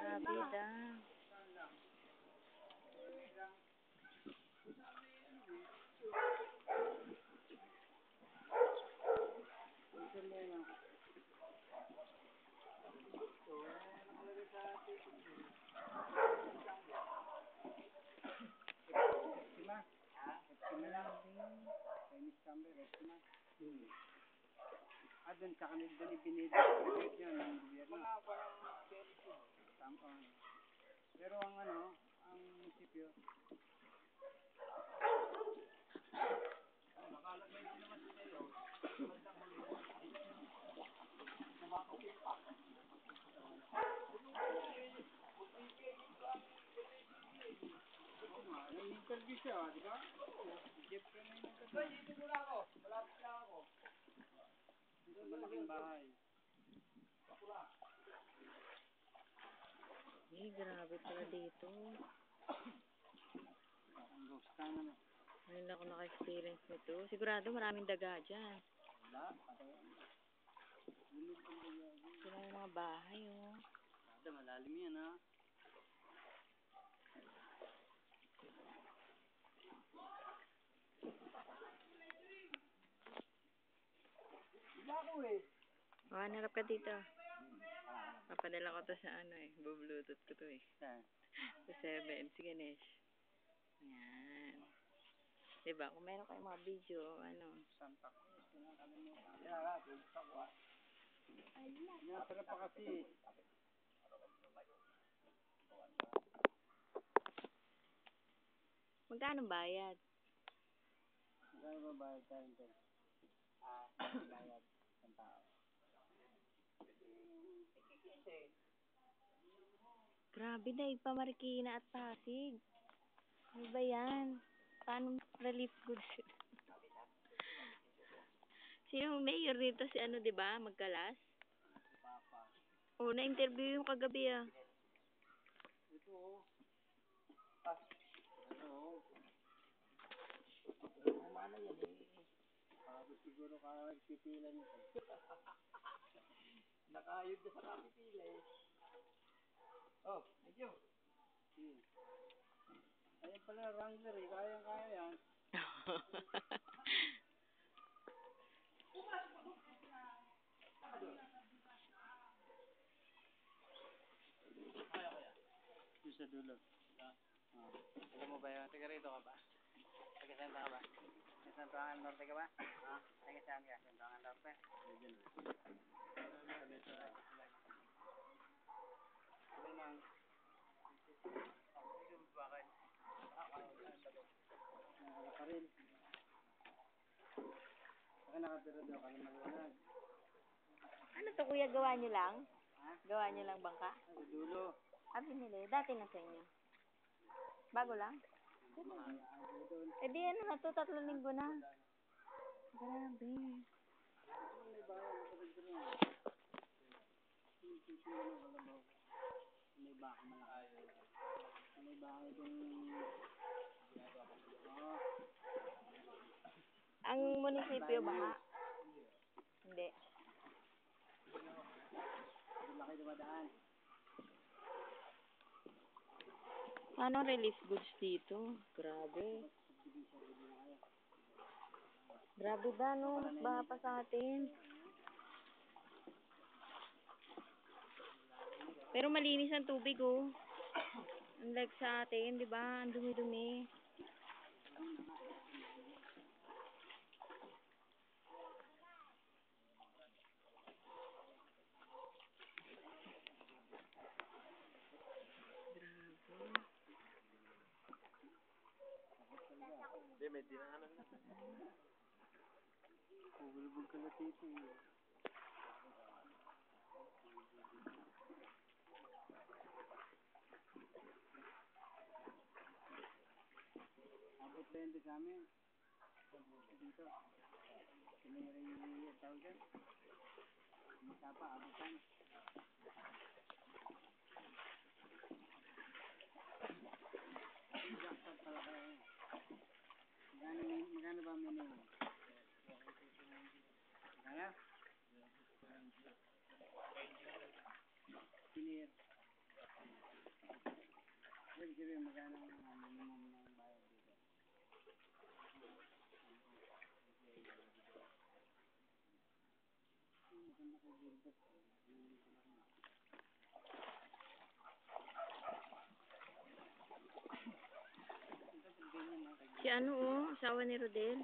Grabe da. Dun sa kanil dun ibinibigay yun ng gobyerno. Tama. Pero ang ano, ang munisipyo, may interview siya, di ba? Jeff ka na yung interview. Dito muna ako, malapit sa malaking bahay. Eh, grabe pala dito. Ang ghost town ano. Ngayon ako naka-experience nito. Sigurado maraming daga dyan. Wala, ang. Sila yung mga bahay, oh. Malalim yan ha. Ko eh. Oh, hanarap ka dito. Papadala ko to sa ano eh. Bluetooth ko to eh. Sa 7. Sige, Nesh. Yan. Diba? Kung meron kayong mga video, ano. Santa Cruz. Pinapala pa kasi. Magkano bayad? Magkano ba bayad tayo? Ah, bayad. Ang tao. Grabe na, Marikina at Pasig. Ano ba yan? Paano relief goods? Sino mayor dito? Si ano, di ba? Magkalas? Oo, na-interview yung kagabi ah. Ito oh. Ah. Ito oh. Umana yan eh. Sabi siguro ka nagpipila nito. Nakayod na sa kapipila eh. Oh, you. Hmm. Ayan pala, Wrangler eh. Kayang-kaya yan. Yung sa dulo. Ah. Alam mo ba yun? Taga rito ka ba? Taga Santa ka ba? Taga Santangan Norte ka ba? Ha? Taga saan ka? Santangan Norte? Diyan na. Ano mang? Bakit? Nakakala pa rin. Saka nakatira daw ka na maliwanag. ano to kuya, gawa nyo lang? Ha? Gawa nyo lang bangka? Sa dulo. Ah, binili. Dati na sa inyo. Bago lang? Eh di ano na to, tatlong linggo na. Grabe. May bahay na sa dito na. Yung titi na ng kalabaw. May bahay malaki. May bahay doon. Oo. Ang munisipyo ba? Hindi. Anong relief goods dito? Grabe. Grabe ba, no? Mas baha pa sa atin. Pero malinis ang tubig, oh. Unlike sa atin, di ba? Ang dumi-dumi. Grabe. Hindi, may dinaanan na. Bubulbul ka na. Abot doon sa amin? Dito. Sinira yung tawag dyan. Misa pa, abutan. magkano ba minimum? Kaya? Pinir. Ibig sabihin, magkano ang minimum ng bayad dito? Maganda ka dito. Si ano oh, asawa ni Rodel.